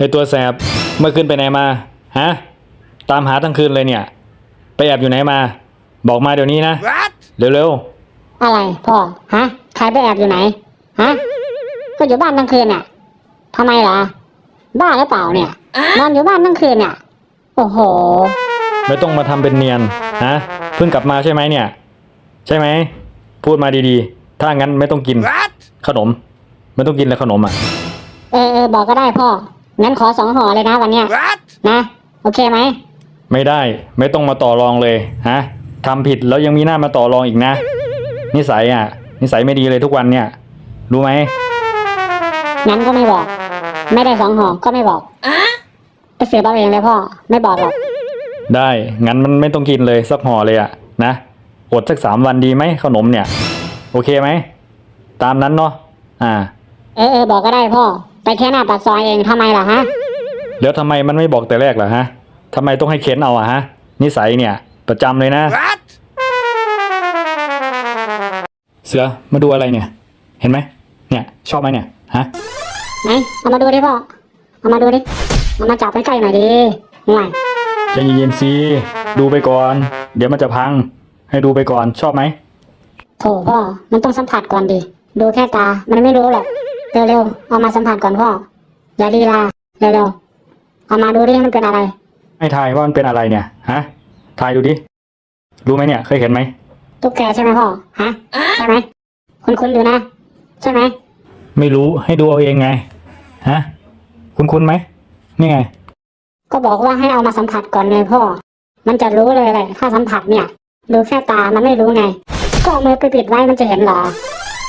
ไอตัวแสบเมื่อคืนไปไหนมาฮะตามหาทั้งคืนเลยเนี่ย ไปแอบอยู่ไหนมา บอกมาเดี๋ยวนี้นะ What? เร็วอะไรพ่อฮะใครไปแอบอยู่ไหนฮะก็อยู่บ้านทั้งคืนน่ะทำไมล่ะบ้าหรือเปล่าเนี่ยนอนอยู่บ้านทั้งคืนน่ะโอ้โห ๆ ไม่ต้องมาทำเป็นเนียนฮะเพิ่งกลับมาใช่ไหมเนี่ย ใช่ไหม พูดมาดีๆ ถ้างั้นไม่ต้องกิน What? ขนม ไม่ต้องกินเลยขนมอะ เออเออบอกก็ได้พ่อ งั้นขอสองห่อเลยนะวันเนี้ย What? นะ โอเคไหม ไม่ได้ไม่ต้องมาต่อรองเลยฮะทำผิดแล้วยังมีหน้ามาต่อรองอีกนะ นิสัยอะ นิสัยไม่ดีเลยทุกวันเนี่ย รู้ไหม งั้นก็ไม่บอก ไม่ได้สองห่อก็ไม่บอกไปเสือเอาเองเลยพ่อ ไม่บอกหรอก ได้งั้นมันไม่ต้องกินเลยสักห่อเลยอะนะอดสักสามวันดีไหมขนมเนี่ย โอเคไหม ตามนั้นเนาะอ่า เออเออบอกก็ได้พ่อไป แค่หน้าปากซอยเองทำไมล่ะฮะ แล้วทำไมมันไม่บอกแต่แรกล่ะฮะทำไมต้องให้เค้นเอาอะฮะ นิสัยเนี่ยประจำเลยนะ What? เสือมาดูอะไรเนี่ย เห็นไหมเนี่ย ชอบไหมเนี่ยฮะไหนเอามาดูดิพ่อ เอามาดูดิ เอามาจับใกล้ๆหน่อยดิห่วยใจเย็นๆสิดูไปก่อน เดี๋ยวมันจะพัง ให้ดูไปก่อนชอบไหมโถพ่อ มันต้องสัมผัสก่อนดิ ดูแค่ตา มันไม่รู้หรอก เร็วๆ เอามาสัมผัสก่อนพ่อ อย่าลีลา เร็วๆ เอามาดูดิมันเป็นอะไร ให้ทายว่ามันเป็นอะไรเนี่ย ฮะ ทายดูดิ รู้ไหมเนี่ย เคยเห็นไหม ตุ๊กแกใช่ไหมพ่อ ฮะ ใช่ไหม คุ้นๆอยู่นะ ใช่ไหม ไม่รู้ ให้ดูเอาเองไง ฮะ คุ้นๆไหม นี่ไง ก็บอกว่าให้เอามาสัมผัสก่อนไงพ่อ มันจะรู้เลยแหละถ้าสัมผัสเนี่ย ดูแค่ตา มันไม่รู้ไง ก็เอามือไปปิดไว้ มันจะเห็นเหรอ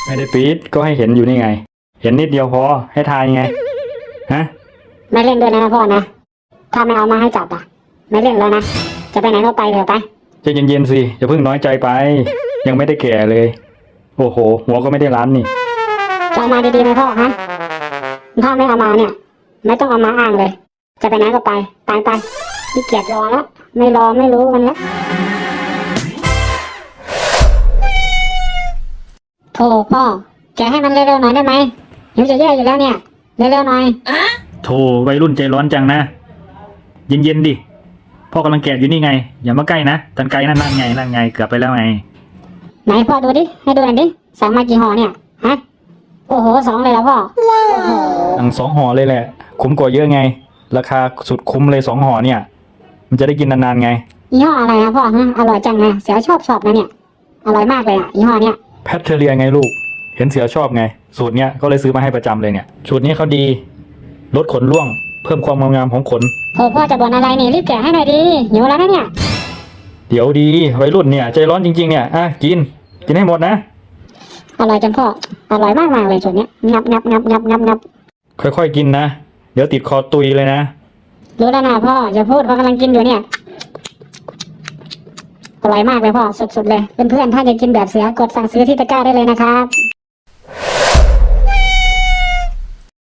ไม่ได้ปิดก็ให้เห็นอยู่นี่ไง เห็นนิดเดียวพอให้ทายไง ฮะ ไม่เล่นด้วยนะพ่อนะ ถ้าไม่เอามาให้จับอะ ไม่เล่นแล้วนะ จะไปไหนก็ไปเถอะไป ใจะเย็นๆสิอย่าเพิ่งน้อยใจไป ยังไม่ได้แก่เลย โอ้โห หัวก็ไม่ได้ร้านนี่ จะเอามาดีๆไหมพ่อฮะ ถ้าไม่เอามาเนี่ย ไม่ต้องเอามาอ้างเลย จะไปไหนก็ไปไปไปขี้เกียจรอแล้วไม่รอไม่รู้มันแล้วโถพ่อแกให้มันเร็วๆหน่อยได้ไหม เดี๋ยวจะแย่อยู่แล้วเนี่ยเร็วๆหน่อยโธ่วัยรุ่นใจร้อนจังนะ เย็นๆดิพ่อกำลังแกะอยู่นี่ไง อย่ามาใกล้นะตันไกลนั่นนั่นไงนั่นไงเกือบไปแล้วไงไหนพ่อดูดิให้ดูหน่อยดิสั่งมากี่ห่อเนี่ยฮะโอ้โหสองเลยแล้วพ่อโอ้โหทั้งสองห่อเลยแหละ คุ้มกว่าเยอะไง ราคาสุดคุ้มเลยสองห่อเนี่ย มันจะได้กินนานๆไงยี่ห้ออะไรนะพ่อฮะอร่อยจังนะเสียชอบชอบนะเนี่ยอร่อยมากเลยอะยี่ห้อเนี้ยแพทเทเรียไงลูก เห็นเสือชอบไง สูตรเนี้ยก็เลยซื้อมาให้ประจำเลยเนี่ยสูตรนี้เขาดีลดขนร่วง เพิ่มความงามของขนโอ้พ่อจะบ่นอะไรนี่รีบแกะให้หน่อยดิหิวแล้วนะเนี่ย เดี๋ยวดีวัยรุ่นเนี่ยใจร้อนจริง ๆ เนี่ยอะกิน กินให้หมดนะอร่อยจังพ่ออร่อยมากมากๆเลยส่วนเนี้ยงับงับงับงับงับงับค่อยๆกินนะ เดี๋ยวติดคอตุยเลยนะรู้แล้วนะพ่ออย่าพูดเขากำลังกินอยู่เนี่ยอร่อยมากเลยพ่อสุดๆเลยเพื่อนๆถ้าอยากกินแบบเสือกดสั่งซื้อที่ตะกร้าได้เลยนะครับ